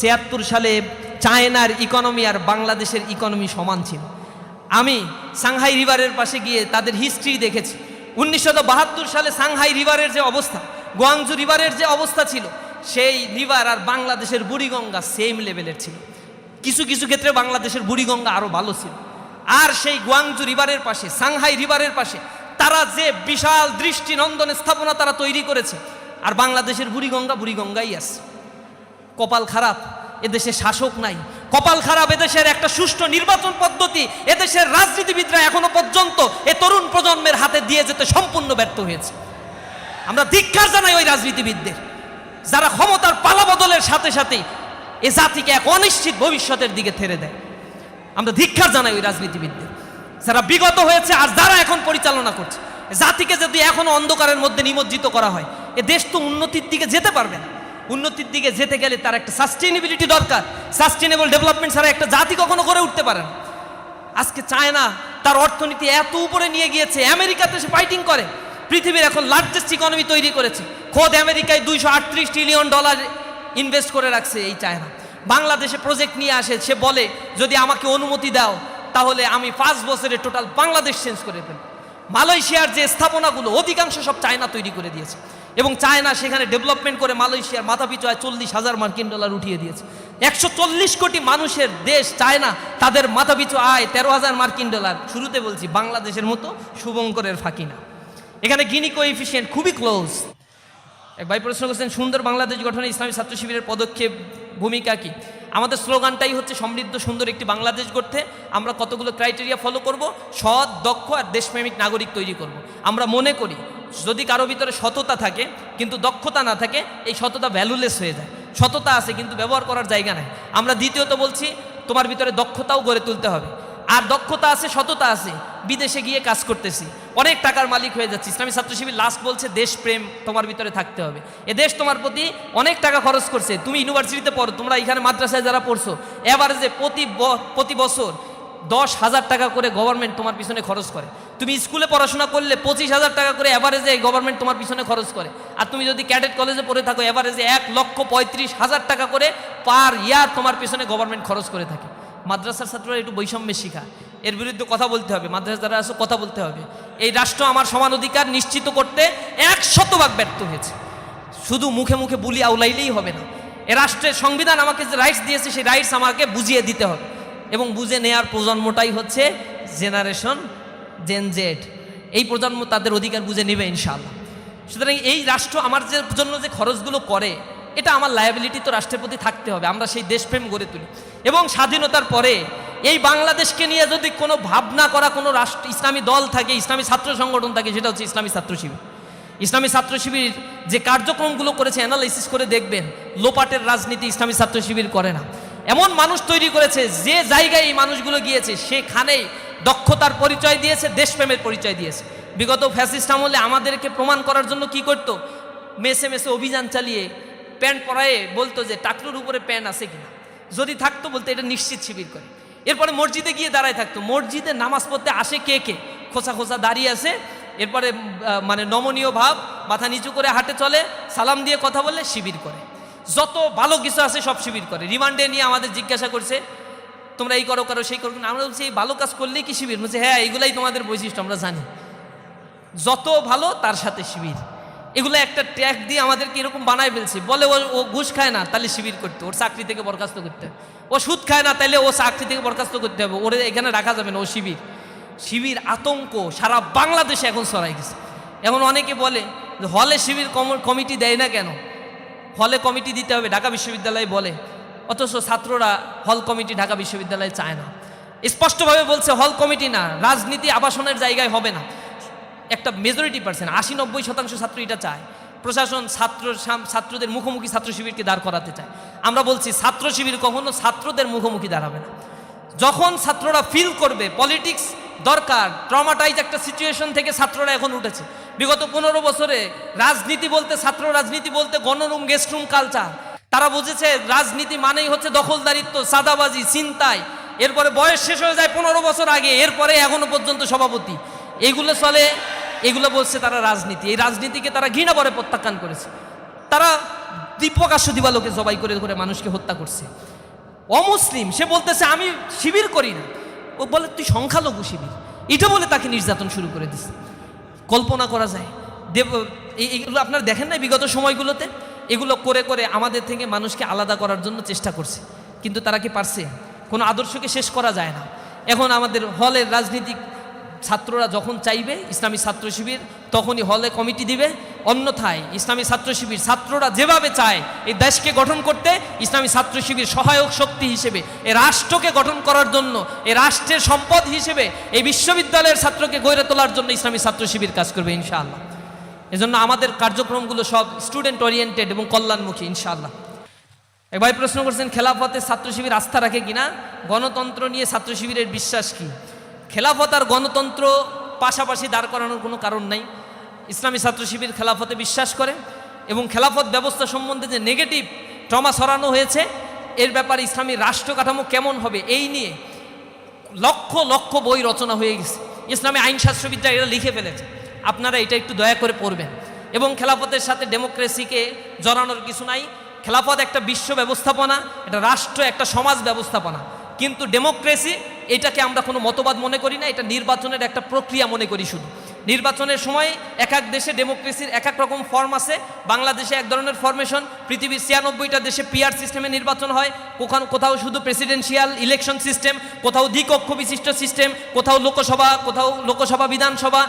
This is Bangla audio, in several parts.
ছিয়াত্তর সালে চায়নার ইকোনমি আর বাংলাদেশের ইকোনমি সমান ছিল। আমি সাংহাই রিভারের পাশে গিয়ে তাদের হিস্ট্রি দেখেছি। বাহাত্তর সালে সাংহাই রিভারের যে অবস্থা গোয়াংজু রিভারের যে অবস্থা ছিল, সেই রিভার আর বাংলাদেশের বুড়িগঙ্গা সেম লেভেলের ছিল। কিছু কিছু ক্ষেত্রে বাংলাদেশের বুড়িগঙ্গা আরও ভালো ছিল। আর সেই গোয়াংজু রিভারের পাশে, সাংহাই রিভারের পাশে তারা যে বিশাল দৃষ্টিনন্দন স্থাপনা তারা তৈরি করেছে, আর বাংলাদেশের বুড়িগঙ্গা বুড়িগঙ্গাই আছে। কপাল খারাপ, এদেশে শাসক নাই। কপাল খারাপ, এদেশের একটা সুষ্ঠু নির্বাচন পদ্ধতি, এদেশের রাজনীতিবিদরা এখনও পর্যন্ত এ তরুণ প্রজন্মের হাতে দিয়ে যেতে সম্পূর্ণ ব্যর্থ হয়েছে। আমরা ধিক্ষার জানাই ওই রাজনীতিবিদদের, যারা ক্ষমতার পালা বদলের সাথে সাথে এ জাতিকে এক অনিশ্চিত ভবিষ্যতের দিকে ঠেলে দেয়। আমরা ধিক্ষার জানাই ওই রাজনীতিবিদদের, যারা বিগত হয়েছে আর যারা এখন পরিচালনা করছে। জাতিকে যদি এখনও অন্ধকারের মধ্যে নিমজ্জিত করা হয়, এ দেশ তো উন্নতির দিকে যেতে পারবে না। উন্নতির দিকে যেতে গেলে তার একটা সাস্টেনেবিলিটি দরকার। সাস্টেনেবল ডেভেলপমেন্ট ছাড়া একটা জাতি কখনো করে উঠতে পারে না। আজকে চায়না তার অর্থনীতি এত উপরে নিয়ে গিয়েছে, আমেরিকাতে সে ফাইটিং করে। পৃথিবীর এখন লার্জেস্ট ইকোনমি তৈরি করেছে। খোদ আমেরিকায় দুইশো আটত্রিশ ট্রিলিয়ন ডলার ইনভেস্ট করে রাখছে এই চায়না। বাংলাদেশে প্রজেক্ট নিয়ে আসে, সে বলে, যদি আমাকে অনুমতি দাও, তাহলে আমি পাঁচ বছরে টোটাল বাংলাদেশ চেঞ্জ করে ফেলব। মালয়েশিয়ার যে স্থাপনাগুলো, অধিকাংশ সব চায়না তৈরি করে দিয়েছে। এবং চায়না সেখানে ডেভেলপমেন্ট করে মালয়েশিয়ার মাথা পিছু আয় চল্লিশ হাজার মার্কিন ডলার উঠিয়ে দিয়েছে। একশো চল্লিশ কোটি মানুষের দেশ চায়না, তাদের মাথা পিছু আয় তেরো হাজার মার্কিন ডলার। শুরুতে বলছি বাংলাদেশের মতো শুভঙ্করের ফাঁকি না। এখানে গিনি কোএফিসিয়েন্ট খুবই ক্লোজ এক ভাই প্রশ্ন করছেন, সুন্দর বাংলাদেশ গঠনে ইসলামী ছাত্র শিবিরের পদক্ষেপ, ভূমিকা কি? আমাদের স্লোগানটাই হচ্ছে সমৃদ্ধ সুন্দর একটি বাংলাদেশ গড়তে। আমরা কতগুলো ক্রাইটেরিয়া ফলো করব? সৎ, দক্ষ আর দেশপ্রেমিক নাগরিক তৈরি করব। আমরা মনে করি, যদি কারও ভিতরে সততা থাকে, কিন্তু দক্ষতা না থাকে, এই সততা ভ্যালুলেস হয়ে যায়। সততা আছে, কিন্তু ব্যবহার করার জায়গা নাই। আমরা দ্বিতীয়ত বলছি, তোমার ভিতরে দক্ষতাও গড়ে তুলতে হবে। আর দক্ষতা আছে, সততা আছে। বিদেশে গিয়ে কাজ করতেছি। অনেক টাকার মালিক হয়ে যাচ্ছি। ইসলামী ছাত্র শিবির লাস্ট বলছে, দেশপ্রেম তোমার ভিতরে থাকতে হবে। এ দেশ তোমার প্রতি অনেক টাকা খরচ করছে। তুমি ইউনিভার্সিটিতে পড়ো, তোমরা এখানে মাদ্রাসায় যারা পড়ছো এভারেজে প্রতি প্রতি বছর দশ হাজার টাকা করে গভর্নমেন্ট তোমার পিছনে খরচ করে। তুমি স্কুলে পড়াশোনা করলে পঁচিশ হাজার টাকা করে অ্যাভারেজে গভর্নমেন্ট তোমার পিছনে খরচ করে। আর তুমি যদি ক্যাডেট কলেজে পড়ে থাকো অ্যাভারেজে এক লক্ষ পঁয়ত্রিশ হাজার টাকা করে পার ইয়ার তোমার পিছনে গভর্নমেন্ট খরচ করে থাকে। মাদ্রাসার ছাত্ররা একটু বৈষম্যের শিখা এর বিরুদ্ধে কথা বলতে হবে মাদ্রাসা দ্বারা আছে কথা বলতে হবে। এই রাষ্ট্র আমার সমান অধিকার নিশ্চিত করতে এক শতভাগ ব্যর্থ হয়েছে। শুধু মুখে মুখে বুলি আউলাইলেই হবে না। এ রাষ্ট্রের সংবিধান আমাকে যে রাইটস দিয়েছে, সেই রাইটস আমাকে বুঝিয়ে দিতে হবে। এবং বুঝে নেয়ার প্রজন্মটাই হচ্ছে জেনারেশন জেন জেড এই প্রজন্ম তাদের অধিকার বুঝে নেবে ইনশাআল্লাহ। সুতরাং এই রাষ্ট্র আমার যে জন্য যে খরচগুলো করে এটা আমার লায়াবিলিটি তো রাষ্ট্রের প্রতি থাকতে হবে, আমরা সেই দেশপ্রেম গড়ে তুলি। এবং স্বাধীনতার পরে এই বাংলাদেশকে নিয়ে যদি কোনো ভাবনা করা কোনো রাষ্ট্র, ইসলামী দল থাকে, ইসলামী ছাত্র সংগঠন থাকে, সেটা হচ্ছে ইসলামী ছাত্র শিবির। ইসলামী ছাত্র শিবির যে কার্যক্রমগুলো করেছে অ্যানালাইসিস করে দেখবেন, লোপাটের রাজনীতি ইসলামী ছাত্র শিবির করে না। এমন মানুষ তৈরি করেছে, যে জায়গায় এই মানুষগুলো গিয়েছে, সেখানেই দক্ষতার পরিচয় দিয়েছে, দেশপ্রেমের পরিচয় দিয়েছে। বিগত ফ্যাসিস্ট আমলে আমাদেরকে প্রমাণ করার জন্য কি করতো? মেসে মেসে অভিযান চালিয়ে প্যান্ট পরায়ে বলতো যে টাকলুর উপরে প্যান্ট আছে কিনা। যদি থাকতো বলতো এটা নিশ্চিত শিবির করে। এরপরে মসজিদে গিয়ে দাঁড়ায় থাকতো। মসজিদে নামাজ পড়তে আসে কে কে? খোসা খোসা দাঁড়িয়ে আছে। এরপরে মানে নমনীয় ভাব, মাথা নিচু করে হাঁটে চলে, সালাম দিয়ে কথা বললে শিবির করে। যত ভালো কিছু আছে সব শিবির করে। রিমান্ডে নিয়ে আমাদের জিজ্ঞাসা করছে, তোমরা এই করো করো, সেই করো। আমরা বলছি, এই ভালো কাজ করলেই কি শিবির? বলছে হ্যাঁ এইগুলাই তোমাদের বৈশিষ্ট্য, আমরা জানি। যত ভালো তার সাথে শিবির। এগুলো একটা ট্যাগ দিয়ে আমাদেরকে এরকম বানায় ফেলছে। বলে ও ও ঘুষ খায় না, তাহলে শিবির করতে, ওর চাকরি থেকে বরখাস্ত করতে। হবে ও সুদ খায় না, তাহলে ও চাকরি থেকে বরখাস্ত করতে হবে। ওরে এখানে রাখা যাবে না, ও শিবির। শিবির আতঙ্ক, সারা বাংলাদেশে এখন ছড়াই গেছে। এখন অনেকে বলে যে হলে শিবির কমিটি দেয় না কেন? হলে কমিটি দিতে হবে, ঢাকা বিশ্ববিদ্যালয় বলে। অথচ ছাত্ররা হল কমিটি ঢাকা বিশ্ববিদ্যালয়ে চায় না। স্পষ্টভাবে বলছে হল কমিটি না, রাজনীতি আবাসনের জায়গায় হবে না। একটা মেজরিটি পার্সেন্ট আশি নব্বই শতাংশ ছাত্র এটা চায়। প্রশাসন ছাত্র ছাত্রদের মুখোমুখি ছাত্র শিবিরকে দাঁড় করাতে চায়। আমরা বলছি, ছাত্র শিবির কখনো ছাত্রদের মুখোমুখি দাঁড়াবে না। যখন ছাত্ররা ফিল করবে পলিটিক্স দরকার ট্রমাটাইজ একটা সিচুয়েশন থেকে ছাত্ররা এখন উঠেছে। বিগত পনেরো বছরে রাজনীতি বলতে, ছাত্র রাজনীতি বলতে গণরুম গেস্ট রুম কালচার তারা বুঝেছে, রাজনীতি মানেই হচ্ছে দখলদারিত্ব সাদাবাজি চিন্তায় এরপরে বয়স শেষ হয়ে যায় পনেরো বছর আগে, এরপরে এখনও পর্যন্ত সভাপতি। এগুলো চলে এগুলো বলছে তারা রাজনীতি। এই রাজনীতিকে তারা ঘৃণা করে প্রত্যাখ্যান করেছে। তারা প্রকাশ্য দিবালোকে জবাই করে করে মানুষকে হত্যা করছে। অমুসলিম, সে বলতেছে, আমি শিবির করি না। ও বলে, তুই সংখ্যালঘু শিবির। এটা বলে তাকে নির্যাতন শুরু করে দিছে। কল্পনা করা যায়, দেব এই- এইগুলো আপনারা দেখেন না বিগত সময়গুলোতে? এগুলো করে করে আমাদের থেকে মানুষকে আলাদা করার জন্য চেষ্টা করছে। কিন্তু তারা কি পারছে? কোনো আদর্শকে শেষ করা যায় না। এখন আমাদের হলের রাজনীতিক ছাত্ররা যখন চাইবে ইসলামী ছাত্র শিবির, তখনই হলে কমিটি দিবে। অন্যথায় ইসলামী ছাত্র শিবির ছাত্ররা যেভাবে চায় এই দেশকে গঠন করতে, ইসলামী ছাত্র শিবির সহায়ক শক্তি হিসেবে এ রাষ্ট্রকে গঠন করার জন্য এ রাষ্ট্রের সম্পদ হিসেবে এই বিশ্ববিদ্যালয়ের ছাত্রকে গড়ে তোলার জন্য ইসলামী ছাত্র শিবির কাজ করবে ইনশাআল্লাহ। এজন্য আমাদের কার্যক্রমগুলো সব স্টুডেন্ট ওরিয়েন্টেড এবং কল্যাণমুখী ইনশাআল্লাহ। এক ভাই প্রশ্ন করছেন, খেলাফতে ছাত্র শিবির আস্থা রাখে কিনা? গণতন্ত্র নিয়ে ছাত্র শিবিরের বিশ্বাস কি? খেলাফত আর গণতন্ত্র পাশাপাশি দাঁড় করানোর কোনো কারণ নাই। ইসলামী ছাত্র শিবির খেলাফতে বিশ্বাস করে এবং খেলাফত ব্যবস্থা সম্বন্ধে যে নেগেটিভ ট্রমা সরানো হয়েছে, এর ব্যাপারে ইসলামী রাষ্ট্র কাঠামো কেমন হবে এই নিয়ে লক্ষ লক্ষ বই রচনা হয়ে গেছে। ইসলামী আইনশাস্ত্রবিদ্যা এরা লিখে ফেলেছে। আপনারা এটা একটু দয়া করে পড়বেন। এবং খেলাফতের সাথে ডেমোক্রেসিকে জড়ানোর কিছু নাই। খেলাফত একটা বিশ্ব ব্যবস্থাপনা এটা রাষ্ট্র, একটা সমাজ ব্যবস্থাপনা। কিন্তু ডেমোক্রেসি এটাকে আমরা কোনো মতবাদ মনে করি না, এটা নির্বাচনের একটা প্রক্রিয়া মনে করি শুধু। নির্বাচনের সময় এক এক দেশে ডেমোক্রেসির এক এক রকম ফর্ম আছে। বাংলাদেশে এক ধরনের ফরমেশন পৃথিবীর ছিয়ানব্বইটা দেশে পিআর সিস্টেমে নির্বাচন হয়। কোখান কোথাও শুধু প্রেসিডেন্সিয়াল ইলেকশন সিস্টেম কোথাও দ্বিকক্ষ বিশিষ্ট সিস্টেম কোথাও লোকসভা কোথাও লোকসভা বিধানসভা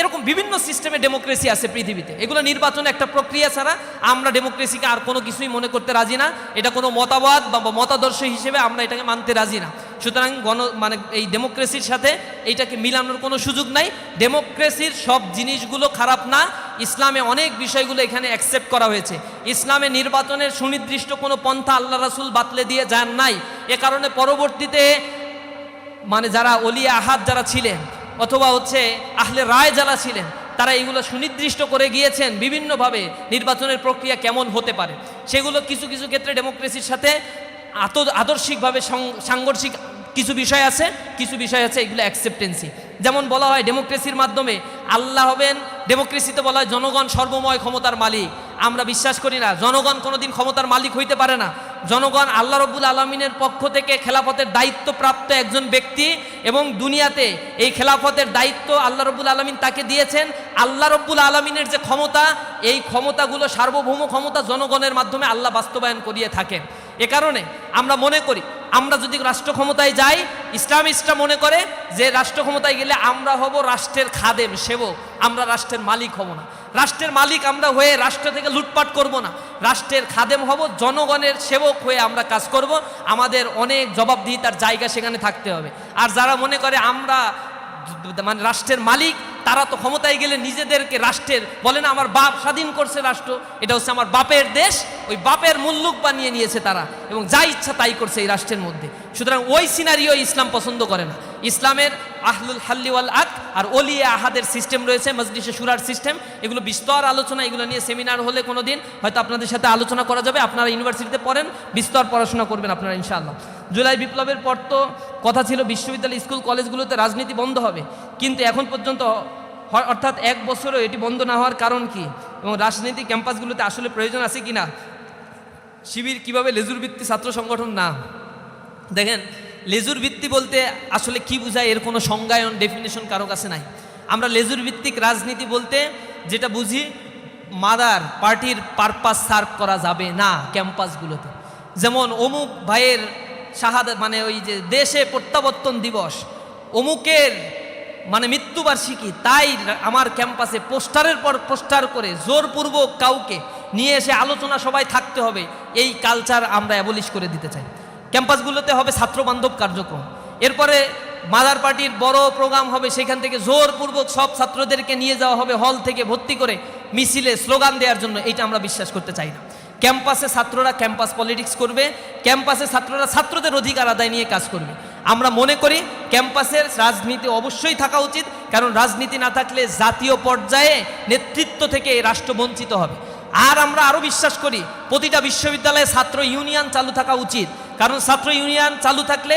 এরকম বিভিন্ন সিস্টেমে ডেমোক্রেসি আছে পৃথিবীতে। এগুলো নির্বাচন একটা প্রক্রিয়া ছাড়া আমরা ডেমোক্রেসিকে আর কোনো কিছুই মনে করতে রাজি না। এটা কোনো মতাবাদ বা মতাদর্শ হিসেবে আমরা এটাকে মানতে রাজি না। সুতরাং গণ মানে এই ডেমোক্রেসির সাথে এইটাকে মিলানোর কোনো সুযোগ নাই। ডেমোক্রেসির সব জিনিসগুলো খারাপ না। ইসলামে অনেক বিষয়গুলো এখানে অ্যাকসেপ্ট করা হয়েছে। ইসলামে নির্বাচনের সুনির্দিষ্ট কোনো পন্থা আল্লাহ রাসুল বাতলে দিয়ে যান নাই। এ কারণে পরবর্তীতে মানে যারা অলিয়া আহাদ যারা ছিলেন, অথবা হচ্ছে আহলে রায় যারা ছিলেন, তারা এগুলো সুনির্দিষ্ট করে গিয়েছেন বিভিন্নভাবে নির্বাচনের প্রক্রিয়া কেমন হতে পারে। সেগুলো কিছু কিছু ক্ষেত্রে ডেমোক্রেসির সাথে আত, আদর্শিকভাবে সাংঘর্ষিক কিছু বিষয় আছে, কিছু বিষয় আছে, এগুলো অ্যাকসেপ্টেন্সি যেমন বলা হয় ডেমোক্রেসির মাধ্যমে আল্লাহ হবেন ডেমোক্রেসিতে বলা হয়, জনগণ সর্বময় ক্ষমতার মালিক। আমরা বিশ্বাস করি না, জনগণ কোনোদিন ক্ষমতার মালিক হইতে পারে না। জনগণ আল্লাহ রব্বুল আলমিনের পক্ষ থেকে খেলাফতের দায়িত্বপ্রাপ্ত একজন ব্যক্তি এবং দুনিয়াতে এই খেলাফতের দায়িত্ব আল্লাহ রব্বুল আলমিন তাকে দিয়েছেন। আল্লাহ রব্বুল আলমিনের যে ক্ষমতা, এই ক্ষমতাগুলো সার্বভৌম ক্ষমতা জনগণের মাধ্যমে আল্লাহ বাস্তবায়ন করিয়ে থাকেন। এ কারণে আমরা মনে করি আমরা যদি রাষ্ট্র ক্ষমতায় যাই, ইসলামিস্টরা মনে করে যে রাষ্ট্র ক্ষমতায় গেলে আমরা হব রাষ্ট্রের খাদেম, সেবক। আমরা রাষ্ট্রের মালিক হব না। রাষ্ট্রের মালিক আমরা হয়ে রাষ্ট্র থেকে লুটপাট করব না। রাষ্ট্রের খাদেম হব, জনগণের সেবক হয়ে আমরা কাজ করব। আমাদের অনেক জবাবদিহিতার জায়গা সেখানে থাকতে হবে। আর যারা মনে করে আমরা মানে রাষ্ট্রের মালিক তারা তো ক্ষমতায় গেলে নিজেদেরকে রাষ্ট্রের, বলে না, আমার বাপ স্বাধীন করছে রাষ্ট্র। এটা হচ্ছে আমার বাপের দেশ, ওই বাপের মুল্লুক বানিয়ে নিয়েছে তারা, এবং যা ইচ্ছা তাই করছে এই রাষ্ট্রের মধ্যে। সুতরাং ওই সিনারিও ইসলাম পছন্দ করে না। ইসলামের আহলুল হাল্লিওয়াল আক আর ওলিয়া আহাদের সিস্টেম রয়েছে, মজলিসে সুরার সিস্টেম। এগুলো বিস্তর আলোচনা, এগুলো নিয়ে সেমিনার হলে কোনো দিন হয়তো আপনাদের সাথে আলোচনা করা যাবে। আপনারা ইউনিভার্সিটিতে পড়েন, বিস্তর পড়াশোনা করবেন আপনারা, ইনশাআল্লাহ। জুলাই বিপ্লবের পর তো কথা ছিল, বিশ্ববিদ্যালয়, স্কুল, কলেজগুলোতে রাজনীতি বন্ধ হবে। কিন্তু এখন পর্যন্ত অর্থাৎ এক বছরও এটি বন্ধ না হওয়ার কারণ কি? এবং রাজনীতি ক্যাম্পাসগুলোতে আসলে প্রয়োজন আছে কি না শিবির কীভাবে লেজুর ভিত্তি ছাত্র সংগঠন? না। দেখেন লেজুর ভিত্তি বলতে আসলে কি বোঝায়? এর কোনো সংজ্ঞায়ন ডেফিনেশন কারও কাছে নাই। আমরা লেজুর ভিত্তিক রাজনীতি বলতে যেটা বুঝি, মাদার পার্টির পারপাস সার্ভ করা যাবে না ক্যাম্পাসগুলোতে। যেমন অমুক ভাইয়ের শাহাদ মানে ওই যে দেশে প্রত্যাবর্তন দিবস, অমুকের মানে মৃত্যুবার্ষিকী, তাই আমার ক্যাম্পাসে পোস্টারের পর পোস্টার করে জোরপূর্বক কাউকে নিয়ে এসে আলোচনা সবাই থাকতে হবে, এই কালচার আমরা অ্যাবলিশ করে দিতে চাই। ক্যাম্পাসগুলোতে হবে ছাত্রবান্ধব কার্যক্রম। এরপরে মাদার পার্টির বড় প্রোগ্রাম হবে, সেখান থেকে জোরপূর্বক সব ছাত্রদেরকে নিয়ে যাওয়া হবে, হল থেকে ভর্তি করে মিছিলে স্লোগান দেওয়ার জন্য এইটা আমরা বিশ্বাস করতে চাই না। ক্যাম্পাসে ছাত্ররা ক্যাম্পাস পলিটিক্স করবে, ক্যাম্পাসে ছাত্ররা ছাত্রদের অধিকার আদায় নিয়ে কাজ করবে। আমরা মনে করি ক্যাম্পাসের রাজনীতি অবশ্যই থাকা উচিত, কারণ রাজনীতি না থাকলে জাতীয় পর্যায়ে নেতৃত্ব থেকে রাষ্ট্র বঞ্চিত হবে। আর আমরা আরও বিশ্বাস করি, প্রতিটা বিশ্ববিদ্যালয়ে ছাত্র ইউনিয়ন চালু থাকা উচিত, কারণ ছাত্র ইউনিয়ন চালু থাকলে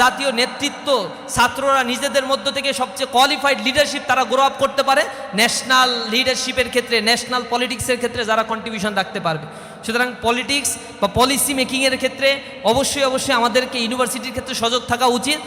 জাতীয় নেতৃত্ব ছাত্ররা নিজেদের মধ্য থেকে সবচেয়ে কোয়ালিফাইড লিডারশিপ তারা গ্রো আপ করতে পারে। ন্যাশনাল লিডারশিপের ক্ষেত্রে ন্যাশনাল পলিটিক্সের ক্ষেত্রে যারা কন্ট্রিবিউশন রাখতে পারবে। সুতরাং পলিটিক্স বা পলিসি মেকিংয়ের ক্ষেত্রে অবশ্যই অবশ্যই আমাদেরকে ইউনিভার্সিটির ক্ষেত্রে সজাগ থাকা উচিত।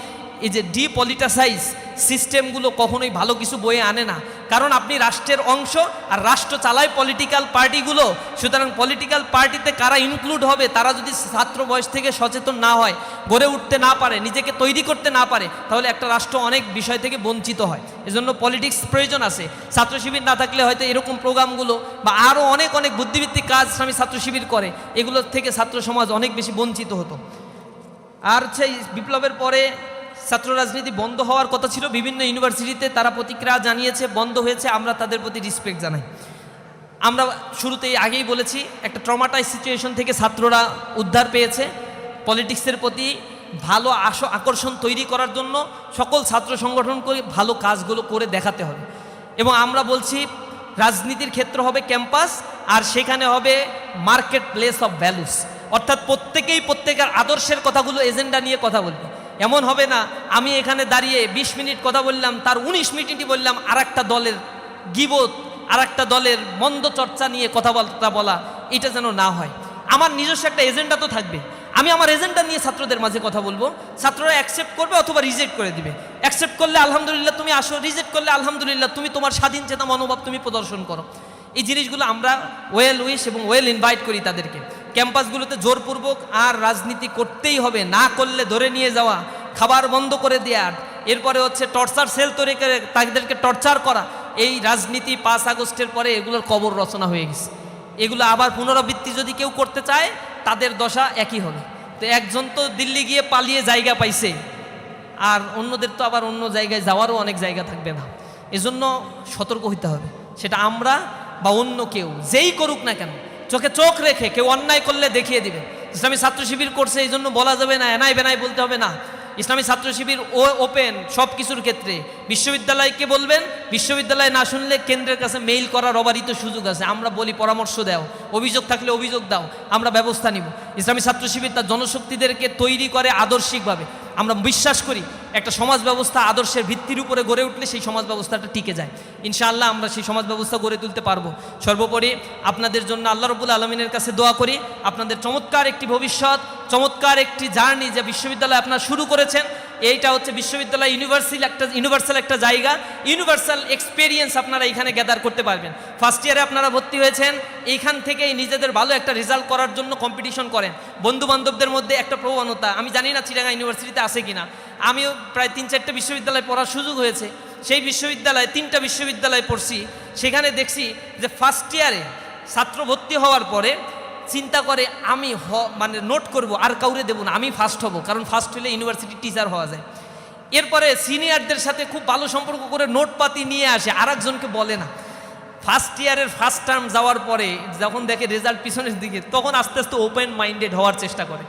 এই যে ডিপলিটাসাইজ সিস্টেমগুলো কখনোই ভালো কিছু বয়ে আনে না। কারণ আপনি রাষ্ট্রের অংশ আর রাষ্ট্র চালায় পলিটিক্যাল পার্টিগুলো সুতরাং পলিটিক্যাল পার্টিতে কারা ইনক্লুড হবে, তারা যদি ছাত্র বয়স থেকে সচেতন না হয়, গড়ে উঠতে না পারে, নিজেকে তৈরি করতে না পারে, তাহলে একটা রাষ্ট্র অনেক বিষয় থেকে বঞ্চিত হয়। এজন্য পলিটিক্স প্রয়োজন আছে। ছাত্র শিবির না থাকলে হয়তো এরকম প্রোগ্রামগুলো বা আরও অনেক অনেক বুদ্ধিভিত্তিক কাজ স্বামী ছাত্র শিবির করে, এগুলোর থেকে ছাত্র সমাজ অনেক বেশি বঞ্চিত হতো। আর এই বিপ্লবের পরে ছাত্র রাজনীতি বন্ধ হওয়ার কথা ছিল। বিভিন্ন ইউনিভার্সিটিতে তারা প্রতিক্রিয়া জানিয়েছে, বন্ধ হয়েছে। আমরা তাদের প্রতি রিসপেক্ট জানাই। আমরা শুরুতেই আগেই বলেছি, একটা ট্রমাটাইজ সিচুয়েশন থেকে ছাত্ররা উদ্ধার পেয়েছে। পলিটিক্সের প্রতি ভালো আস আকর্ষণ তৈরি করার জন্য সকল ছাত্র সংগঠন করে ভালো কাজগুলো করে দেখাতে হবে। এবং আমরা বলছি, রাজনীতির ক্ষেত্র হবে ক্যাম্পাস আর সেখানে হবে মার্কেট প্লেস অফ ভ্যালুস অর্থাৎ প্রত্যেকেই প্রত্যেকের আদর্শের কথাগুলো এজেন্ডা নিয়ে কথা বলবে। এমন হবে না, আমি এখানে দাঁড়িয়ে ২০ মিনিট কথা বললাম, তার ১৯ মিনিটই বললাম আর দলের গিবত আর দলের মন্দ চর্চা নিয়ে কথাবার্তা বলা, এটা যেন না হয়। আমার নিজস্ব একটা এজেন্ডা তো থাকবে। আমি আমার এজেন্ডা নিয়ে ছাত্রদের মাঝে কথা বলব। ছাত্ররা অ্যাকসেপ্ট করবে অথবা রিজেক্ট করে দিবে। অ্যাকসেপ্ট করলে আলহামদুলিল্লাহ তুমি আসো রিজেক্ট করলে আলহামদুলিল্লাহ তুমি তোমার স্বাধীন চেতা মনোভাব তুমি প্রদর্শন করো। এই জিনিসগুলো আমরা ওয়েল উইশ এবং ওয়েল ইনভাইট করি তাদেরকে। ক্যাম্পাসগুলোতে জোরপূর্বক আর রাজনীতি করতেই হবে, না করলে ধরে নিয়ে যাওয়া, খাবার বন্ধ করে দেওয়া এরপরে হচ্ছে টর্চার সেল তৈরি করে তাদেরকে টর্চার করা, এই রাজনীতি পাঁচ আগস্টের পরে এগুলোর কবর রচনা হয়ে গেছে। এগুলো আবার পুনরাবৃত্তি যদি কেউ করতে চায়, তাদের দশা একই হবে। তো একজন তো দিল্লি গিয়ে পালিয়ে জায়গা পাইছে, আর অন্যদের তো আবার অন্য জায়গায় যাওয়ারও অনেক জায়গা থাকবে না। এজন্য সতর্ক হইতে হবে। সেটা আমরা বা অন্য কেউ যেই করুক না কেন চোখে চোখ রেখে কেউ অন্যায় করলে দেখিয়ে দিবে। ইসলামী ছাত্র শিবির করছে, এই জন্য বলা যাবে না এনাই বেনাই বলতে হবে না। ইসলামী ছাত্র শিবির ও ওপেন সব কিছুর ক্ষেত্রে। বিশ্ববিদ্যালয়কে বলবেন, বিশ্ববিদ্যালয় না শুনলে কেন্দ্রের কাছে মেইল করার অবারিত সুযোগ আছে। আমরা বলি, পরামর্শ দাও, অভিযোগ থাকলে অভিযোগ দাও, আমরা ব্যবস্থা নিব। ইসলামী ছাত্র শিবির তার জনশক্তিদেরকে তৈরি করে আদর্শিকভাবে। আমরা বিশ্বাস করি একটা সমাজ ব্যবস্থা আদর্শের ভিত্তির উপরে গড়ে উঠলে সেই সমাজ ব্যবস্থাটা টিকে যায়। ইনশাআল্লাহ আমরা সেই সমাজ ব্যবস্থা গড়ে তুলতে পারব। সর্বোপরি আপনাদের জন্য আল্লাহ রবুল আলমিনের কাছে দোয়া করি। আপনাদের চমৎকার একটি ভবিষ্যৎ, চমৎকার একটি জার্নি যে বিশ্ববিদ্যালয় আপনারা শুরু করেছেন এইটা হচ্ছে বিশ্ববিদ্যালয় ইউনিভার্সাল একটা ইউনিভার্সাল একটা জায়গা। ইউনিভার্সাল এক্সপিরিয়েন্স আপনারা এখানে গ্যাদার করতে পারবেন। ফার্স্ট ইয়ারে আপনারা ভর্তি হয়েছেন, এইখান থেকেই নিজেদের ভালো একটা রেজাল্ট করার জন্য কম্পিটিশন করেন। বন্ধু বান্ধবদের মধ্যে একটা প্রবণতা, আমি জানি না চিরাঙ্গা ইউনিভার্সিটিতে আছে কিনা। আমিও প্রায় তিন চারটে বিশ্ববিদ্যালয়ে পড়ার সুযোগ হয়েছে। সেই বিশ্ববিদ্যালয়ে, তিনটা বিশ্ববিদ্যালয়ে পড়ছি। সেখানে দেখছি যে ফার্স্ট ইয়ারে ছাত্র ভর্তি হওয়ার পরে চিন্তা করে আমি হ মানে নোট করব, আর কাউরে দেবো না, আমি ফার্স্ট হব, কারণ ফার্স্ট হলে ইউনিভার্সিটি টিচার হওয়া যায়। এরপরে সিনিয়রদের সাথে খুব ভালো সম্পর্ক করে নোটপাতি নিয়ে আসে আর একজনকে বলে না। ফার্স্ট ইয়ারের ফার্স্ট টার্ম যাওয়ার পরে যখন দেখে রেজাল্ট পিছনের দিকে, তখন আস্তে আস্তে ওপেন মাইন্ডেড হওয়ার চেষ্টা করে।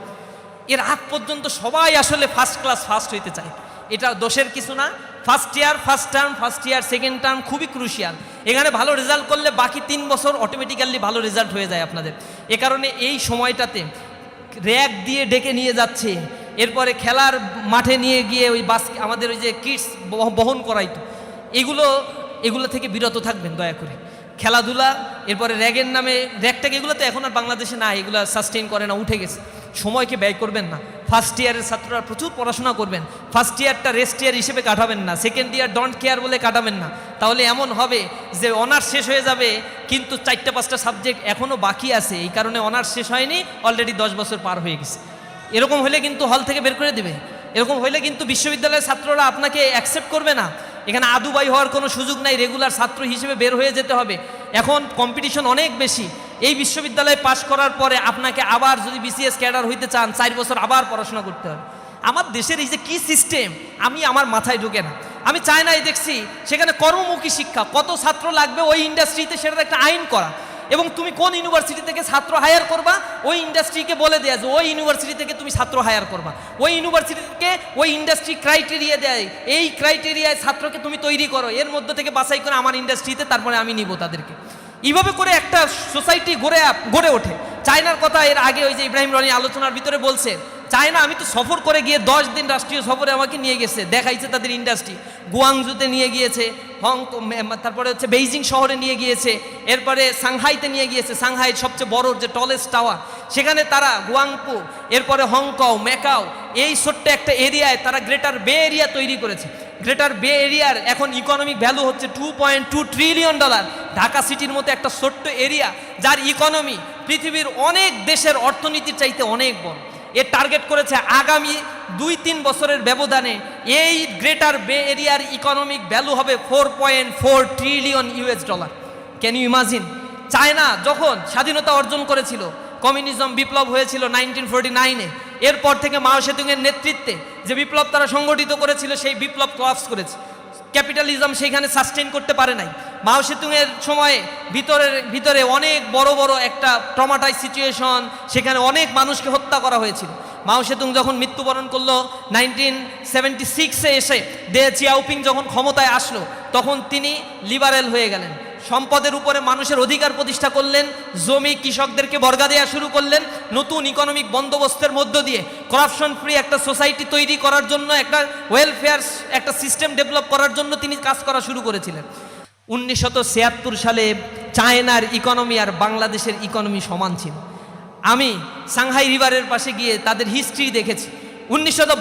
এর আগ পর্যন্ত সবাই আসলে ফার্স্ট ক্লাস ফার্স্ট হইতে চায়। এটা দোষের কিছু না। First year first term first year second term খুবই ক্রুশিয়াল এখানে ভালো রেজাল্ট করলে বাকি তিন বছর অটোমেটিক্যালি ভালো রেজাল্ট হয়ে যায় আপনাদের। এ কারণে এই সময়টাতে র্যাক দিয়ে ডেকে নিয়ে যাচ্ছে। এরপরে খেলার মাঠে নিয়ে গিয়ে ওই বাস আমাদের ওই যে কিটস বহন করাইতো। এগুলো এগুলো থেকে বিরত থাকবেন দয়া করে। খেলাধুলা, এরপরে র্যাগের নামে র্যাগটাকে এগুলো তো এখন আর বাংলাদেশে না এগুলো সাস্টেইন করে না, উঠে গেছে। সময়কে ব্যয় করবেন না। ফার্স্ট ইয়ারের ছাত্ররা প্রচুর পড়াশোনা করবেন। ফার্স্ট ইয়ারটা রেস্ট ইয়ার হিসেবে কাটাবেন না। সেকেন্ড ইয়ার ডন্ট কেয়ার বলে কাটাবেন না। তাহলে এমন হবে যে অনার্স শেষ হয়ে যাবে, কিন্তু চারটা পাঁচটা সাবজেক্ট এখনও বাকি আছে। এই কারণে অনার্স শেষ হয়নি অলরেডি দশ বছর পার হয়ে গেছে। এরকম হলে কিন্তু হল থেকে বের করে দেবে। এরকম হলে কিন্তু বিশ্ববিদ্যালয়ের ছাত্ররা আপনাকে অ্যাকসেপ্ট করবে না। এখানে আদুবাই হওয়ার কোনো সুযোগ নাই। রেগুলার ছাত্র হিসেবে বের হয়ে যেতে হবে। এখন কম্পিটিশন অনেক বেশি। এই বিশ্ববিদ্যালয়ে পাশ করার পরে আপনাকে আবার যদি বিসিএস ক্যাডার হইতে চান, চার বছর আবার পড়াশোনা করতে হবে। আমার দেশের এই যে কী সিস্টেম আমি আমার মাথায় ঢুকে না। আমি চায়নায় দেখছি, সেখানে কর্মমুখী শিক্ষা, কত ছাত্র লাগবে ওই ইন্ডাস্ট্রিতে সেটা একটা আইন করা। এবং তুমি কোন ইউনিভার্সিটি থেকে ছাত্র হায়ার করবা, ওই ইন্ডাস্ট্রিকে বলে দেয়া যে ওই ইউনিভার্সিটি থেকে তুমি ছাত্র হায়ার করবা। ওই ইউনিভার্সিটি থেকে ওই ইন্ডাস্ট্রি ক্রাইটেরিয়া দেয়, এই ক্রাইটেরিয়ায় ছাত্রকে তুমি তৈরি করো। এর মধ্যে থেকে বাছাই করে আমার ইন্ডাস্ট্রিতে তারপরে আমি নিব তাদেরকে। এইভাবে করে একটা সোসাইটি গড়ে গড়ে ওঠে। চায়নার কথা এর আগে ওই যে ইব্রাহিম রনি আলোচনার ভিতরে বলছে চায়না, আমি তো সফর করে গিয়ে দশ দিন রাষ্ট্রীয় সফরে আমাকে নিয়ে গেছে, দেখাইছে তাদের ইন্ডাস্ট্রি গুয়াংজুতে নিয়ে গিয়েছে, হংকং তারপরে হচ্ছে বেইজিং শহরে নিয়ে গিয়েছে, এরপরে সাংহাইতে নিয়ে গিয়েছে। সাংহাই সবচেয়ে বড় যে টলেস্ট টাওয়ার সেখানে তারা গুয়াংপু, এরপরে হংকং ম্যাকাও এই ছোট্ট একটা এরিয়ায় তারা গ্রেটার বে এরিয়া তৈরি করেছে। গ্রেটার বে এরিয়ার এখন ইকোনমিক ভ্যালু হচ্ছে two point two trillion dollar Dhaka সিটির মতো একটা ছোট্ট এরিয়া, যার ইকোনমি পৃথিবীর অনেক দেশের অর্থনীতির চাইতে অনেক বড়। এ টার্গেট করেছে আগামী দুই তিন বছরের ব্যবধানে। এই গ্রেটার বে এরিয়ার ইকোনমিক ভ্যালু হবে four point four trillion US dollar can you imagine China যখন স্বাধীনতা অর্জন করেছিল কমিউনিজম বিপ্লব হয়েছিল নাইনটিন ফোরটি নাইনে এরপর থেকে মাও সেতুংয়ের নেতৃত্বে যে বিপ্লব তারা সংগঠিত করেছিল, সেই বিপ্লব ক্লাপস করেছে। ক্যাপিটালিজম সেইখানে সাস্টেন করতে পারে নাই। মাও সেতুংয়ের সময়ে ভিতরের, ভিতরে অনেক বড় বড় একটা ট্রমাটাইজ সিচুয়েশন, সেখানে অনেক মানুষকে হত্যা করা হয়েছিল। মাও সেতুং যখন মৃত্যুবরণ করল, নাইনটিন সেভেন্টি সিক্সে এসে দে চিয়াউপিং যখন ক্ষমতায় আসলো, তখন তিনি লিবারেল হয়ে গেলেন। সম্পদের উপরে মানুষের অধিকার প্রতিষ্ঠা করলেন, জমি কৃষকদেরকে বর্গা দেওয়া শুরু করলেন, নতুন ইকোনমিক বন্দোবস্তের মধ্য দিয়ে করাপশন ফ্রি একটা সোসাইটি তৈরি করার জন্য, একটা ওয়েলফেয়ার একটা সিস্টেম ডেভেলপ করার জন্য তিনি কাজ করা শুরু করেছিলেন। ছিয়াত্তর সালে চায়নার ইকোনমি আর বাংলাদেশের ইকোনমি সমান ছিল। আমি সাংহাই রিভারের পাশে গিয়ে তাদের হিস্ট্রি দেখেছি।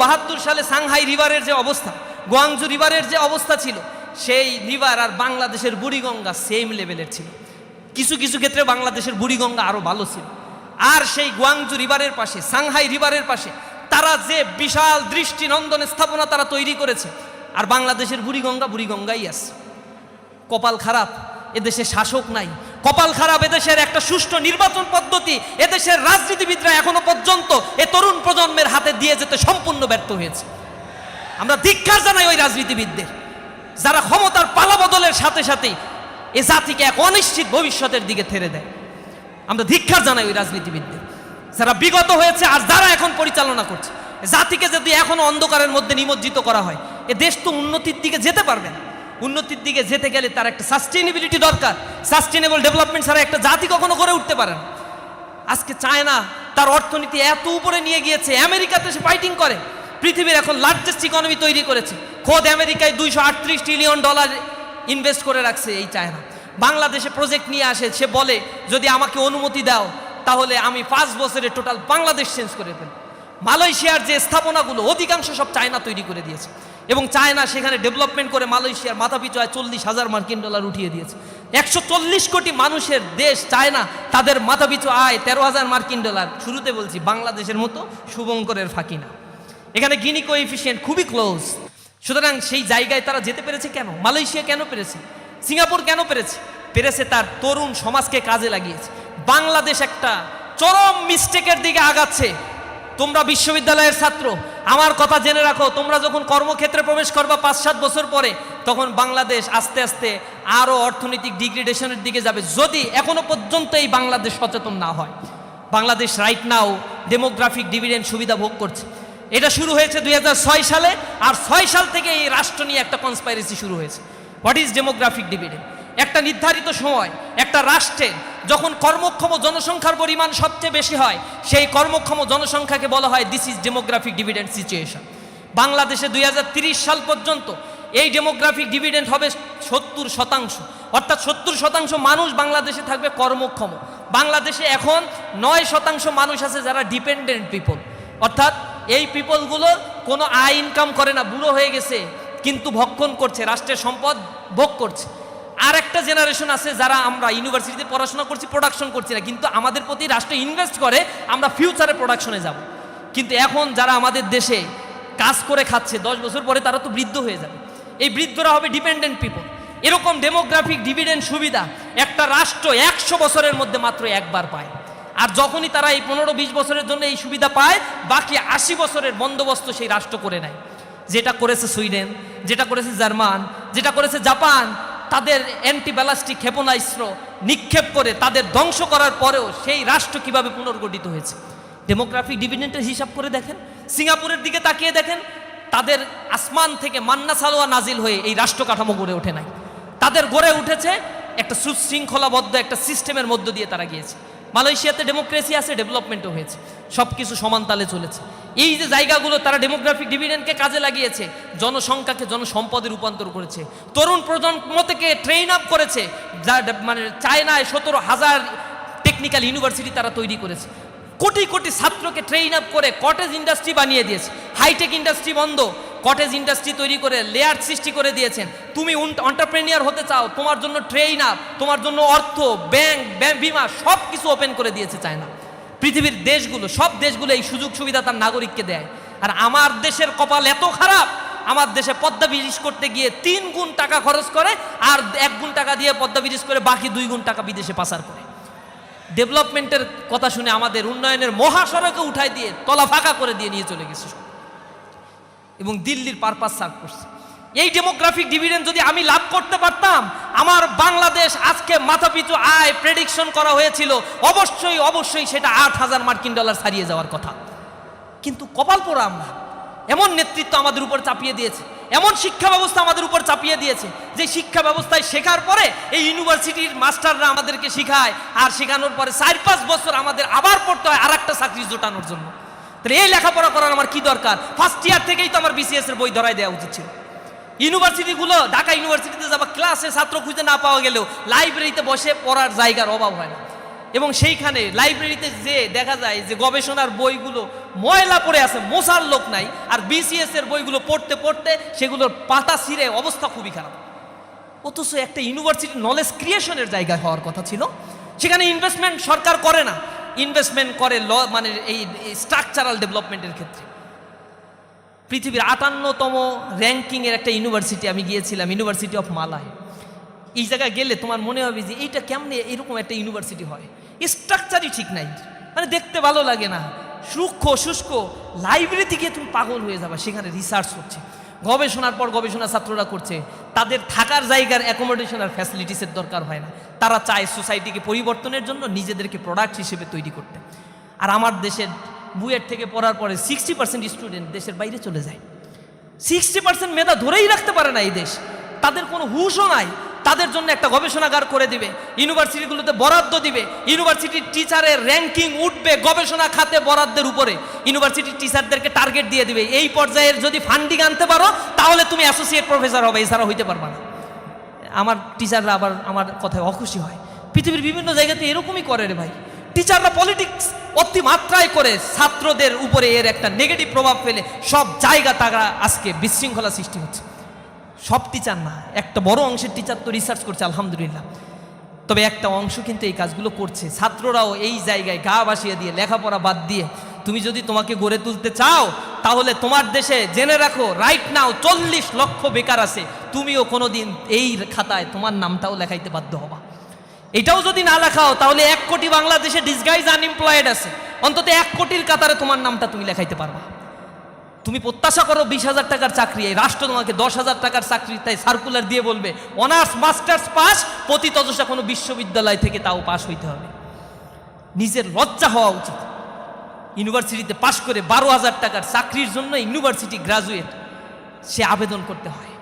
বাহাত্তর সালে সাংহাই রিভারের যে অবস্থা গোয়াংজু রিভারের যে অবস্থা ছিল সেই রিভার আর বাংলাদেশের বুড়িগঙ্গা সেম লেভেলের ছিল। কিছু কিছু ক্ষেত্রে বাংলাদেশের বুড়িগঙ্গা আরও ভালো ছিল। আর সেই গোয়াংজু রিভারের পাশে, সাংহাই রিভারের পাশে, তারা যে বিশাল দৃষ্টি দৃষ্টিনন্দন স্থাপনা তারা তৈরি করেছে, আর বাংলাদেশের বুড়িগঙ্গা বুড়িগঙ্গাই আছে। কপাল খারাপ, এদেশে শাসক নাই। কপাল খারাপ, এদেশের একটা সুষ্ঠু নির্বাচন পদ্ধতি, এদেশের রাজনীতিবিদরা এখনও পর্যন্ত এ তরুণ প্রজন্মের হাতে দিয়ে যেতে সম্পূর্ণ ব্যর্থ হয়েছে। আমরা ধিক্ষার জানাই ওই রাজনীতিবিদদের। যারা ক্ষমতার পালা বদলের সাথে সাথেই এ জাতিকে এক অনিশ্চিত ভবিষ্যতের দিকে ঠেলে দেয়। আমরা ধিক্ষার জানাই ওই রাজনীতিবিদদের। যারা বিগত হয়েছে আর যারা এখন পরিচালনা করছে। জাতিকে যদি এখনও অন্ধকারের মধ্যে নিমজ্জিত করা হয়, এ দেশ তো উন্নতির দিকে যেতে পারবে না। উন্নতির দিকে যেতে গেলে তার একটা সাস্টেনেবিলিটি দরকার। সাস্টেনেবল ডেভেলপমেন্ট ছাড়া একটা জাতি কখনো গড়ে উঠতে পারে না। আজকে চায়না তার অর্থনীতি এত উপরে নিয়ে গিয়েছে, আমেরিকাতে সে ফাইটিং করে। পৃথিবীর এখন লার্জেস্ট ইকোনমি তৈরি করেছে। খোদ আমেরিকায় দুইশো আটত্রিশ ট্রিলিয়ন ডলার ইনভেস্ট করে রাখছে এই চায়না। বাংলাদেশে প্রজেক্ট নিয়ে আসে, সে বলে, যদি আমাকে অনুমতি দাও, তাহলে আমি পাঁচ বছরে টোটাল বাংলাদেশ চেঞ্জ করে ফেলব। মালয়েশিয়ার যে স্থাপনাগুলো, অধিকাংশ সব চায়না তৈরি করে দিয়েছে। এবং চায়না সেখানে ডেভেলপমেন্ট করে মালয়েশিয়ার মাথা পিছু আয় চল্লিশ হাজার মার্কিন ডলার উঠিয়ে দিয়েছে। একশো চল্লিশ কোটি মানুষের দেশ চায়না, তাদের মাথা পিছু আয় তেরো হাজার মার্কিন ডলার। শুরুতে বলছি, বাংলাদেশের মতো শুভঙ্করের ফাঁকি না। এখানে গিনি কোএফিসিয়েন্ট খুবই ক্লোজ সুতরাং সেই জায়গায় তারা যেতে পেরেছে কেন? মালয়েশিয়া কেন পেরেছে? সিঙ্গাপুর কেন পেরেছে? পেরেছে তার তরুণ সমাজকে কাজে লাগিয়েছে। বাংলাদেশ একটা চরম মিস্টেকের দিকে আগাচ্ছে। তোমরা বিশ্ববিদ্যালয়ের ছাত্র, আমার কথা জেনে রাখো, তোমরা যখন কর্মক্ষেত্রে প্রবেশ করবা পাঁচ সাত বছর পরে, তখন বাংলাদেশ আস্তে আস্তে আরও অর্থনৈতিক ডিগ্রেডেশনের দিকে যাবে, যদি এখনও পর্যন্ত এই বাংলাদেশ সচেতন না হয়। Bangladesh right now demographic dividend সুবিধা ভোগ করছে। এটা শুরু হয়েছে দুই হাজার ছয় সালে, আর ছয় সাল থেকে এই রাষ্ট্র নিয়ে একটা কনসপাইরেসি শুরু হয়েছে। হোয়াট ইজ ডেমোগ্রাফিক ডিভিডেন্ড একটা নির্ধারিত সময়, একটা রাষ্ট্রের যখন কর্মক্ষম জনসংখ্যার পরিমাণ সবচেয়ে বেশি হয়, সেই কর্মক্ষম জনসংখ্যাকে বলা হয় this is demographic dividend situation বাংলাদেশে দুই সাল পর্যন্ত এই ডেমোগ্রাফিক ডিভিডেন্ড হবে সত্তর শতাংশ। অর্থাৎ সত্তর শতাংশ মানুষ বাংলাদেশে থাকবে কর্মক্ষম। বাংলাদেশে এখন নয় শতাংশ মানুষ আছে যারা ডিপেন্ডেন্ট পিপল অর্থাৎ এই পিপলগুলোর কোনো আয় ইনকাম করে না, বুড়ো হয়ে গেছে, কিন্তু ভক্ষণ করছে, রাষ্ট্রের সম্পদ ভোগ করছে। আর একটা জেনারেশন আছে যারা আমরা ইউনিভার্সিটিতে পড়াশোনা করছি প্রোডাকশন করছি না, কিন্তু আমাদের প্রতি রাষ্ট্র ইনভেস্ট করে, আমরা ফিউচারে প্রোডাকশনে যাব। কিন্তু এখন যারা আমাদের দেশে কাজ করে খাচ্ছে, দশ বছর পরে তারা তো বৃদ্ধ হয়ে যাবে। এই বৃদ্ধরা হবে ডিপেন্ডেন্ট পিপল এরকম ডেমোগ্রাফিক ডিভিডেন্ড সুবিধা একটা রাষ্ট্র একশো বছরের মধ্যে মাত্র একবার পায়। আর যখনই তারা এই পনেরো বিশ বছরের জন্য এই সুবিধা পায়, বাকি আশি বছরের বন্দোবস্ত সেই রাষ্ট্র করে নেয়। যেটা করেছে সুইডেন, যেটা করেছে জার্মান, যেটা করেছে জাপান, তাদের অ্যান্টি ব্যালাস্টিক ক্ষেপণাস্ত্র নিক্ষেপ করে তাদের ধ্বংস করার পরেও সেই রাষ্ট্র কীভাবে পুনর্গঠিত হয়েছে? ডেমোগ্রাফিক ডিভিডেন্টের হিসাব করে দেখেন, সিঙ্গাপুরের দিকে তাকিয়ে দেখেন, তাদের আসমান থেকে মান্না সালোয়া নাজিল হয়ে এই রাষ্ট্র কাঠামো গড়ে ওঠে নাই। তাদের গড়ে উঠেছে একটা সুশৃঙ্খলাবদ্ধ একটা সিস্টেমের মধ্য দিয়ে তারা গিয়েছে। মালয়েশিয়াতে ডেমোক্রেসি আছে, ডেভেলপমেন্টও হয়েছে। সব কিছু সমান তালে চলেছে। এই যে জায়গাগুলো তারা ডেমোগ্রাফিক ডিভিডেন্ডকে কাজে লাগিয়েছে, জনসংখ্যাকে জনসম্পদে রূপান্তর করেছে। তরুণ প্রজন্ম থেকে ট্রেন আপ করেছে, যা মানে চায়নায় সতেরো হাজার টেকনিক্যাল ইউনিভার্সিটি তারা তৈরি করেছে। কোটি কোটি ছাত্রকে ট্রেন আপ করে কটেজ ইন্ডাস্ট্রি বানিয়ে দিয়েছে। হাইটেক ইন্ডাস্ট্রি বন্ধ কটেজ ইন্ডাস্ট্রি তৈরি করে লেয়ার সৃষ্টি করে দিয়েছেন। তুমি অন্টারপ্রেনিয়ার হতে চাও, তোমার জন্য ট্রেন আপ তোমার জন্য অর্থ ব্যাংক বিমা সব কিছু ওপেন করে দিয়েছে চায়না। পৃথিবীর দেশগুলো, সব দেশগুলো এই সুযোগ সুবিধা তার নাগরিককে দেয়। আর আমার দেশের কপাল এত খারাপ, আমার দেশে পদ্মা ব্রিজ করতে গিয়ে তিন গুণ টাকা খরচ করে, আর এক গুণ টাকা দিয়ে পদ্মা ব্রিজ করে বাকি দুই গুণ টাকা বিদেশে পাচার করে। ডেভেলপমেন্টের কথা শুনে আমাদের উন্নয়নের মহাসড়কে উঠাই দিয়ে তলা ফাঁকা করে দিয়ে নিয়ে চলে গেছে এবং দিল্লির পারপাস সার্ভ করছে। এই ডেমোগ্রাফিক ডিভিডেন্ড যদি আমি লাভ করতে পারতাম, আমার বাংলাদেশ আজকে মাথাপিছু আয় প্রেডিকশন করা হয়েছিল। অবশ্যই অবশ্যই সেটা আট হাজার মার্কিন ডলার ছাড়িয়ে যাওয়ার কথা। কিন্তু কপাল পোড়া আমরা। এমন নেতৃত্ব আমাদের উপর চাপিয়ে দিয়েছে, এমন শিক্ষা ব্যবস্থা আমাদের উপর চাপিয়ে দিয়েছে, যে শিক্ষা ব্যবস্থায় শেখার পরে এই ইউনিভার্সিটির মাস্টাররা আমাদেরকে শিখায়, আর শেখানোর পরে চার পাঁচ বছর আমাদের আবার পড়তে হয় আর একটা চাকরি জোটানোর জন্য। তাহলে এই লেখাপড়া করার আমার কি দরকার? ফার্স্ট ইয়ার থেকেই তো আমার বিসিএস এর বই ধরাই দেওয়া উচিত ছিল। ইউনিভার্সিটিগুলো, ঢাকা ইউনিভার্সিটিতে যাবা, ক্লাসে ছাত্র খুঁজে না পাওয়া গেলেও লাইব্রেরিতে বসে পড়ার জায়গার অভাব হয় না। এবং সেইখানে লাইব্রেরিতে যে দেখা যায় যে গবেষণার বইগুলো ময়লা পড়ে আছে, মশার লোক নাই, আর বিসিএস এর বইগুলো পড়তে পড়তে সেগুলোর পাতা ছিঁড়ে অবস্থা খুবই খারাপ। অথচ একটা ইউনিভার্সিটি নলেজ ক্রিয়েশনের জায়গা হওয়ার কথা ছিল, সেখানে ইনভেস্টমেন্ট সরকার করে না। ইনভেস্টমেন্ট করে ল মানে এই স্ট্রাকচারাল ডেভেলপমেন্টের ক্ষেত্রে। পৃথিবীর আটান্নতম র্যাঙ্কিংয়ের একটা ইউনিভার্সিটি আমি গিয়েছিলাম ইউনিভার্সিটি অফ মালায় এই জায়গায় গেলে তোমার মনে হবে যে এইটা কেমনে এরকম একটা ইউনিভার্সিটি হয়? স্ট্রাকচারই ঠিক নাই। মানে দেখতে ভালো লাগে না। সূক্ষ্ম, শুষ্ক লাইব্রেরিতে গিয়ে তুমি পাগল হয়ে যাবে, সেখানে রিসার্চ হচ্ছে গবেষণার পর গবেষণা ছাত্ররা করছে, তাদের থাকার জায়গার অ্যাকোমোডেশন আর ফ্যাসিলিটিসের দরকার হয় না। তারা চায় সোসাইটিকে পরিবর্তনের জন্য নিজেদেরকে প্রোডাক্ট হিসেবে তৈরি করতে। আর আমার দেশের বুয়েট থেকে পড়ার পরে সিক্সটি পার্সেন্ট স্টুডেন্ট দেশের বাইরে চলে যায়। সিক্সটি পার্সেন্ট মেধা ধরেই রাখতে পারে না এই দেশ। তাদের কোনো হুশও নাই। তাদের জন্য একটা গবেষণাগার করে দিবে। ইউনিভার্সিটিগুলোতে বরাদ্দ দিবে। ইউনিভার্সিটির টিচারের র্যাঙ্কিং উঠবে গবেষণা খাতে বরাদ্দের উপরে। ইউনিভার্সিটির টিচারদেরকে টার্গেট দিয়ে দিবে। এই পর্যায়ের যদি ফান্ডিং আনতে পারো, তাহলে তুমি অ্যাসোসিয়েট প্রফেসর হবে। এছাড়া হইতে পারবা না। আমার টিচাররা আবার আমার কথায় অখুশি হয়। পৃথিবীর বিভিন্ন জায়গাতে এরকমই করে রে ভাই। টিচাররা পলিটিক্স অতিমাত্রায় করে ছাত্রদের উপরে এর একটা নেগেটিভ প্রভাব ফেলে। সব জায়গা তারা আজকে বিশৃঙ্খলা সৃষ্টি হচ্ছে। সব টিচার না, একটা বড় অংশের টিচার তো রিসার্চ করছে, আলহামদুলিল্লাহ। তবে একটা অংশ কিন্তু এই কাজগুলো করছে। ছাত্ররাও এই জায়গায় গা ভাসিয়ে দিয়ে, লেখাপড়া বাদ দিয়ে, তুমি যদি তোমাকে গড়ে তুলতে চাও, তাহলে তোমার দেশে জেনে রাখো রাইট নাও চল্লিশ লক্ষ বেকার আছে। তুমিও কোনোদিন এই খাতায় তোমার নামটাও লেখাইতে বাধ্য হবা। এটাও যদি না লেখাও, তাহলে এক কোটি বাংলাদেশে ডিসগাইজ আনএমপ্লয়েড আছে। অন্তত এক কোটির কাতারে তোমার নামটা তুমি লেখাইতে পারবা। তুমি প্রত্যাশা করো বিশ হাজার টাকার চাকরি, এই রাষ্ট্র তোমাকে দশ হাজার টাকার চাকরি, তাই সার্কুলার দিয়ে বলবে, অনার্স, মাস্টার্স পাস, প্রতি তদশা কোনো বিশ্ববিদ্যালয় থেকে তাও পাশ হইতে হবে। নিজের লজ্জা হওয়া উচিত। ইউনিভার্সিটিতে পাশ করে বারো হাজার টাকার চাকরির জন্য ইউনিভার্সিটি গ্রাজুয়েট সে আবেদন করতে হয়।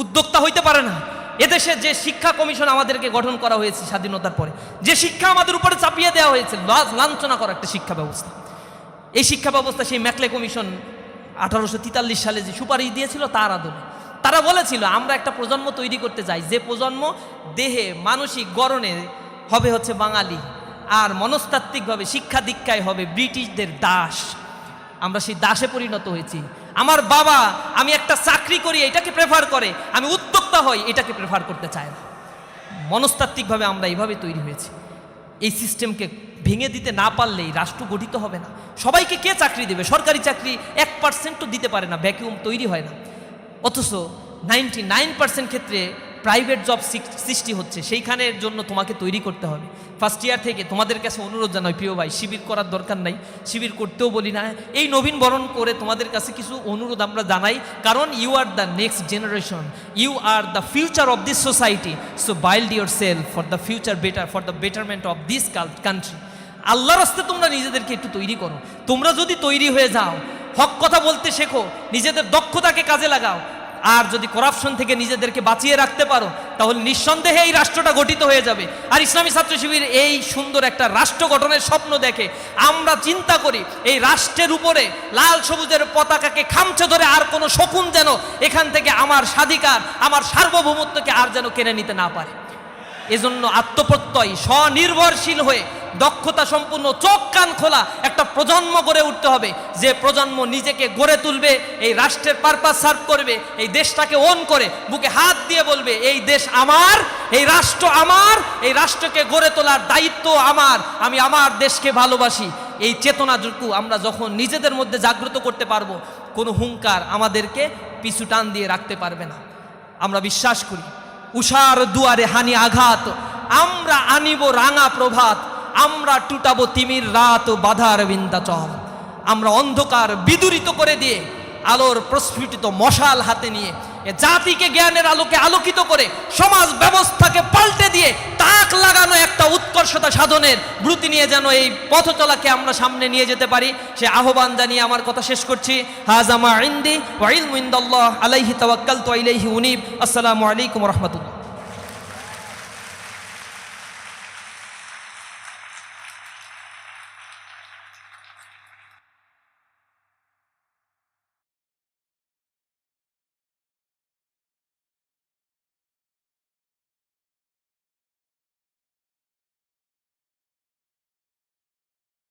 উদ্যোক্তা হইতে পারে না। এদেশে যে শিক্ষা কমিশন আমাদেরকে গঠন করা হয়েছে স্বাধীনতার পরে, যে শিক্ষা আমাদের উপরে চাপিয়ে দেওয়া হয়েছে লাঞ্ছনা করা একটা শিক্ষা ব্যবস্থা। এই শিক্ষা ব্যবস্থা সেই ম্যাকলে কমিশন আঠারোশো তেতাল্লিশ সালে যে সুপারিশ দিয়েছিল তার আদলে। তারা বলেছিল, আমরা একটা প্রজন্ম তৈরি করতে চাই। যে প্রজন্ম দেহে মানসিক গড়নে হবে হচ্ছে বাঙালি আর মনস্তাত্ত্বিকভাবে শিক্ষা দীক্ষায় হবে ব্রিটিশদের দাস। আমরা সেই দাসে পরিণত হয়েছি। আমার বাবা, আমি একটা চাকরি করি, এটাকে প্রেফার করে। আমি উদ্যোক্তা হই, এটাকে প্রেফার করতে চায় না। মনস্তাত্ত্বিকভাবে আমরা এইভাবে তৈরি হয়েছি। এই সিস্টেমকে ভেঙে দিতে না পারলেই রাষ্ট্র গঠিত হবে না। সবাইকে কে চাকরি দেবে? সরকারি চাকরি এক পার্সেন্টও দিতে পারে না ভ্যাকিউম তৈরি হয় না। অথচ নাইনটি নাইন পার্সেন্ট ক্ষেত্রে প্রাইভেট জব সৃষ্টি হচ্ছে। সেইখানের জন্য তোমাকে তৈরি করতে হবে। ফার্স্ট ইয়ার থেকে তোমাদের কাছে অনুরোধ জানাই, প্রিয় ভাই, শিবির করার দরকার নাই। শিবির করতেও বলি না। এই নবীন বরণ করে তোমাদের কাছে কিছু অনুরোধ আমরা জানাই। কারণ you are the next generation you are the future of this society so build yourself for the future better for the betterment of this country আল্লাহর রাস্তে তোমরা নিজেদেরকে একটু তৈরি করো। তোমরা যদি তৈরি হয়ে যাও, হক কথা বলতে শেখো, নিজেদের দক্ষতাকে কাজে লাগাও, আর যদি করাপশন থেকে নিজেদেরকে বাঁচিয়ে রাখতে পারো, তাহলে নিঃসন্দেহে এই রাষ্ট্রটা গঠিত হয়ে যাবে। আর ইসলামী ছাত্র শিবির এই সুন্দর একটা রাষ্ট্র গঠনের স্বপ্ন দেখে আমরা চিন্তা করি, এই রাষ্ট্রের উপরে লাল সবুজের পতাকাকে খামচে ধরে আর কোনো শকুন যেন এখান থেকে আমার স্বাধিকার, আমার সার্বভৌমত্বকে আর যেন কেড়ে নিতে না পারে। এজন্য আত্মপ্রত্যয়, স্বনির্ভরশীল হয়ে দক্ষতা সম্পূর্ণ চোখ কান খোলা একটা প্রজন্ম গড়ে উঠতে হবে। যে প্রজন্ম নিজেকে গড়ে তুলবে, এই রাষ্ট্রের পারপাস সার্ভ করবে, এই দেশটাকে ওন করে, বুকে হাত দিয়ে বলবে, এই দেশ আমার, এই রাষ্ট্র আমার, এই রাষ্ট্রকে গড়ে তোলার দায়িত্ব আমার, আমি আমার দেশকে ভালোবাসি। এই চেতনাটুকু আমরা যখন নিজেদের মধ্যে জাগ্রত করতে পারব, কোনো হুঙ্কার আমাদেরকে পিছু টান দিয়ে রাখতে পারবে না। আমরা বিশ্বাস করি, উষার দুয়ারে হানি আঘাত, আমরা আনিব রাঙা প্রভাত। আমরা টুটাবো তিমির রাত ও বাধার বিন্দাচল আমরা অন্ধকার বিদূরিত করে দিয়ে আলোর প্রস্ফুটিত মশাল হাতে নিয়ে জাতিকে জ্ঞানের আলোকে আলোকিত করে সমাজ ব্যবস্থাকে পাল্টে দিয়ে তাক লাগানো একটা উৎকর্ষতা সাধনের ব্রুতি নিয়ে যেন এই পথ চলাকে আমরা সামনে নিয়ে যেতে পারি, সে আহ্বান জানিয়ে আমার কথা শেষ করছি। হাজামা ইন্দি ওয়াইল মুইন্দাল্লাহ আলাইহি তাওয়াক্কালতু ইলাইহি উনিব। আসসালামু আলাইকুম রহমতুল্লাহ।